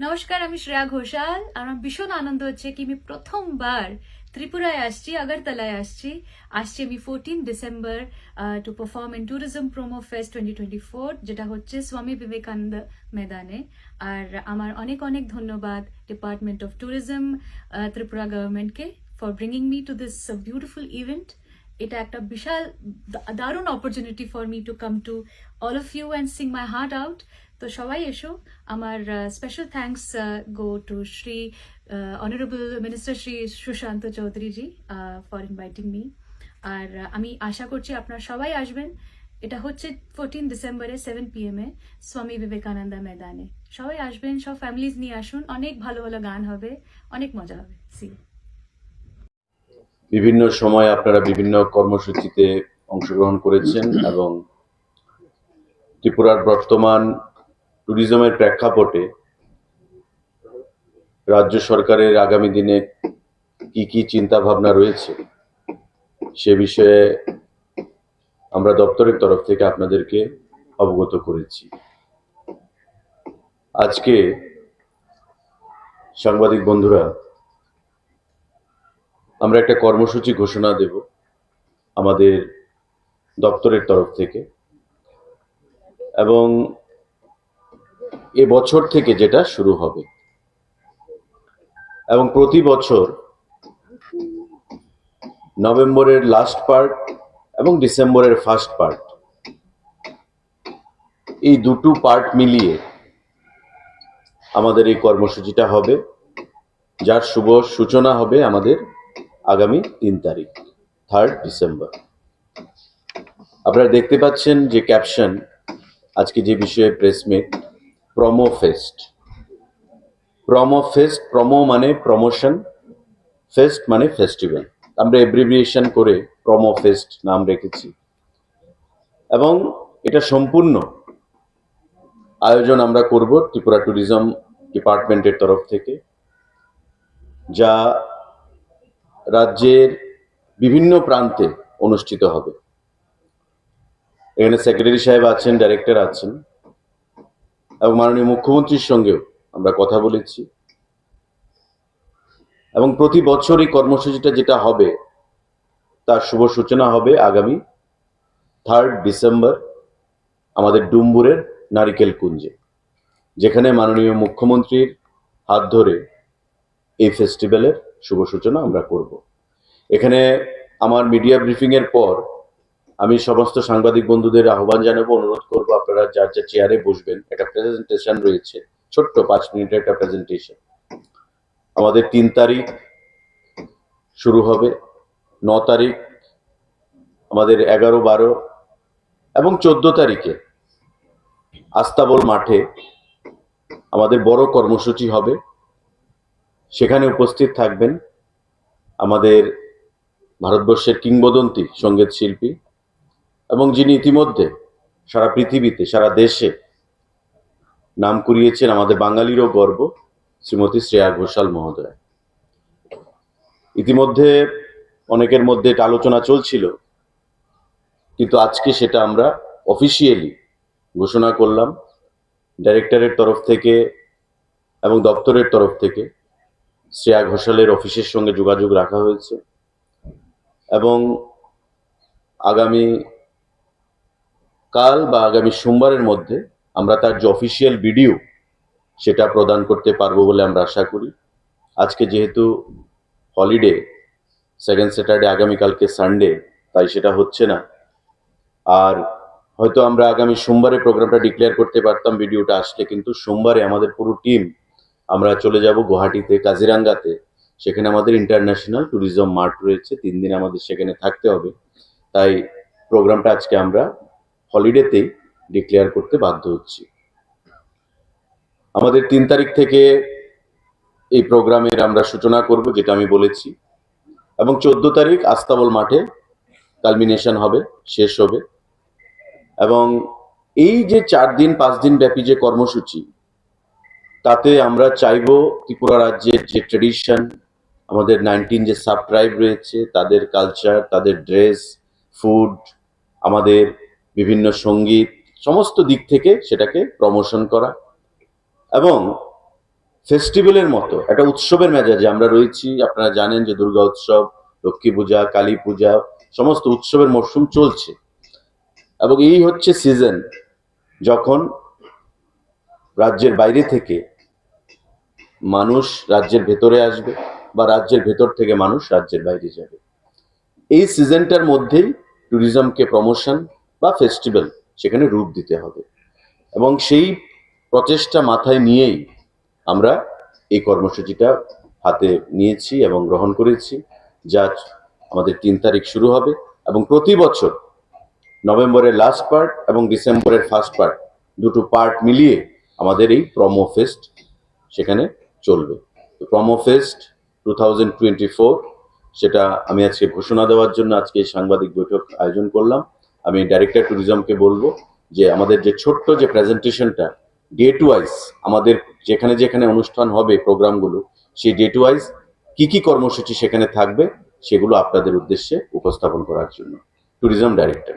নমস্কার, আমি শ্রেয়া ঘোষাল। আমার ভীষণ আনন্দ হচ্ছে কি আমি প্রথমবার ত্রিপুরায় আসছি, আগরতলায় আসছি। আসছি আমি fourteen December to perform in tourism promo fest twenty twenty four যেটা হচ্ছে স্বামী বিবেকানন্দ ময়দানে। আর আমার অনেক অনেক ধন্যবাদ ডিপার্টমেন্ট অফ ট্যুরিজম ত্রিপুরা গভর্নমেন্টকে for bringing me to this beautiful event এটা একটা বিশাল দারুণ opportunity for me to come to all of you and sing my heart out তো সবাই এসো। আমার special thanks go to Shri honourable minister Shri Sushanta চৌধুরীজি for inviting me আর আমি আশা করছি আপনারা সবাই আসবেন। এটা হচ্ছে ফোরটিন ডিসেম্বরে seven P M A Swami Vivekananda ময়দানে। সবাই আসবেন, সব ফ্যামিলিজ নিয়ে আসুন। অনেক ভালো ভালো গান হবে, অনেক মজা হবে। সি বিভিন্ন সময় আপনারা বিভিন্ন কর্মসূচিতে অংশগ্রহণ করেছেন এবং ত্রিপুরার বর্তমান ট্যুরিজমের প্রেক্ষাপটে রাজ্য সরকারের আগামী দিনে কি কি চিন্তা ভাবনা রয়েছে, সে বিষয়ে আমরা দপ্তরের তরফ থেকে আপনাদেরকে অবগত করেছি। আজকে সাংবাদিক বন্ধুরা আমরা একটা কর্মসূচি ঘোষণা দেব আমাদের দপ্তরের তরফ থেকে। এবং এ বছর থেকে যেটা শুরু হবে। এবং প্রতি বছর নভেম্বরের লাস্ট পার্ট এবং ডিসেম্বরের ফার্স্ট পার্ট এই দুটো পার্ট মিলিয়ে আমাদের এই কর্মসূচিটা হবে, যার শুভ সূচনা হবে আমাদের আগামী তিন তারিখ থার্ড ডিসেম্বর আপনারা দেখতে পাচ্ছেন যে ক্যাপশন আজকে যে বিষয়ে press meet promo fest promo fest promo মানে প্রমোশন ফেস্ট মানে ফেস্টিভ্যাল আমরা এব্রিভিয়েশন করে প্রমো ফেস্ট নাম রেখেছি। এবং এটা সম্পূর্ণ আয়োজন আমরা করব ত্রিপুরা ট্যুরিজম ডিপার্টমেন্টের তরফ থেকে, যা রাজ্যের বিভিন্ন প্রান্তে অনুষ্ঠিত হবে। এখানে সেক্রেটারি সাহেব আছেন ডাইরেক্টর আছেন এবং মাননীয় মুখ্যমন্ত্রীর সঙ্গেও আমরা কথা বলেছি। এবং প্রতি বছর এই কর্মসূচিটা যেটা হবে, তার শুভ সূচনা হবে আগামী থার্ড ডিসেম্বর আমাদের ডুম্বুরের নারিকেল কুঞ্জে, যেখানে মাননীয় মুখ্যমন্ত্রীর হাত ধরে এই ফেস্টিভ্যালের শুভ সূচনা আমরা করব। এখানে আমার মিডিয়া ব্রিফিং এর পর আমি সমস্ত সাংবাদিক বন্ধুদের আহ্বান জানাব, অনুরোধ করব আপনারা যার যার চেয়ারে বসবেন। একটা প্রেজেন্টেশন রয়েছে, ছোট্ট পাঁচ মিনিটের একটা প্রেজেন্টেশন আমাদের তিন তারিখ শুরু হবে, ন তারিখ আমাদের এগারো, বারো এবং চোদ্দ তারিখে আস্তাবল মাঠে আমাদের বড় কর্মসূচি হবে। সেখানে উপস্থিত থাকবেন আমাদের ভারতবর্ষের কিংবদন্তি সংগীত শিল্পী এবং যিনি ইতিমধ্যে সারা পৃথিবীতে, সারা দেশে নাম কুড়িয়েছেন আমাদের বাঙালিরও গর্ব, শ্রীমতী শ্রেয়া ঘোষাল মহোদয়। ইতিমধ্যে অনেকের মধ্যে এটা আলোচনা চলছিল, কিন্তু আজকে সেটা আমরা অফিসিয়ালি ঘোষণা করলাম ডাইরেক্টরের তরফ থেকে এবং দপ্তরের তরফ থেকে। শ্রেয়া ঘোষালের অফিসের সঙ্গে যোগাযোগ রাখা হয়েছে। এবং আগামী কাল বা আগামী সোমবারের মধ্যে আমরা তার যে অফিসিয়াল ভিডিও সেটা প্রদান করতে পারব বলে আমরা আশা করি। আজকে যেহেতু হলিডে, সেকেন্ড স্যাটারডে, আগামীকালকে সানডে, তাই সেটা হচ্ছে না। আর হয়তো আমরা আগামী সোমবারে প্রোগ্রামটা ডিক্লেয়ার করতে পারতাম, ভিডিওটা আসলে কিন্তু সোমবারে আমাদের পুরো টিম আমরা চলে যাব গুয়াহাটিতে, কাজিরাঙ্গাতে। সেখানে আমাদের ইন্টারন্যাশনাল ট্যুরিজম মার্ট রয়েছে। তিন দিন আমাদের সেখানে থাকতে হবে। তাই প্রোগ্রামটা আজকে আমরা হলিডেতেই ডিক্লেয়ার করতে বাধ্য হচ্ছি। আমাদের তিন তারিখ থেকে এই প্রোগ্রামের আমরা সূচনা করব, যেটা আমি বলেছি। এবং চোদ্দ তারিখ আস্তাবল মাঠে কালমিনেশন হবে, শেষ হবে। এবং এই যে চার দিন, পাঁচ দিন ব্যাপী যে কর্মসূচি তাতে আমরা চাইব ত্রিপুরা রাজ্যের যে ট্রেডিশন আমাদের নাইনটিন যে সাব ট্রাইব রয়েছে, তাদের কালচার তাদের ড্রেস ফুড আমাদের বিভিন্ন সংগীত, সমস্ত দিক থেকে সেটাকে প্রমোশন করা। এবং ফেস্টিভ্যালের মতো একটা উৎসবের মেজাজে আমরা রয়েছি। আপনারা জানেন যে দুর্গা উৎসব, লক্ষ্মী পূজা, কালী পূজা, সমস্ত উৎসবের মরশুম চলছে। এবং এই হচ্ছে সিজন যখন রাজ্যের বাইরে থেকে মানুষ রাজ্যের ভেতরে আসবে বা রাজ্যের ভেতর থেকে মানুষ রাজ্যের বাইরে যাবে। এই সিজনটার মধ্যেই ট্যুরিজমকে প্রমোশন বা ফেস্টিভ্যাল সেখানে রূপ দিতে হবে। এবং সেই প্রচেষ্টা মাথায় নিয়েই আমরা এই কর্মসূচিটা হাতে নিয়েছি এবং গ্রহণ করেছি। যা আমাদের তিন তারিখ শুরু হবে এবং প্রতি বছর নভেম্বরের লাস্ট পার্ট এবং ডিসেম্বরের ফার্স্ট পার্ট দুটো পার্ট মিলিয়ে আমাদের এই প্রমো ফেস্ট সেখানে চলবে। Promo fest two thousand twenty four সেটা আমি আজকে ঘোষণা দেওয়ার জন্য আজকে সাংবাদিক বৈঠক আয়োজন করলাম। আমি ডাইরেক্টর ট্যুরিজমকে বলব যে আমাদের যে ছোট্ট যে প্রেজেন্টেশনটা ডেট ওয়াইজ আমাদের যেখানে যেখানে অনুষ্ঠান হবে প্রোগ্রামগুলো, সেই ডেট ওয়াইজ কী কী কর্মসূচি সেখানে থাকবে, সেগুলো আপনাদের উদ্দেশ্যে উপস্থাপন করার জন্য। Tourism director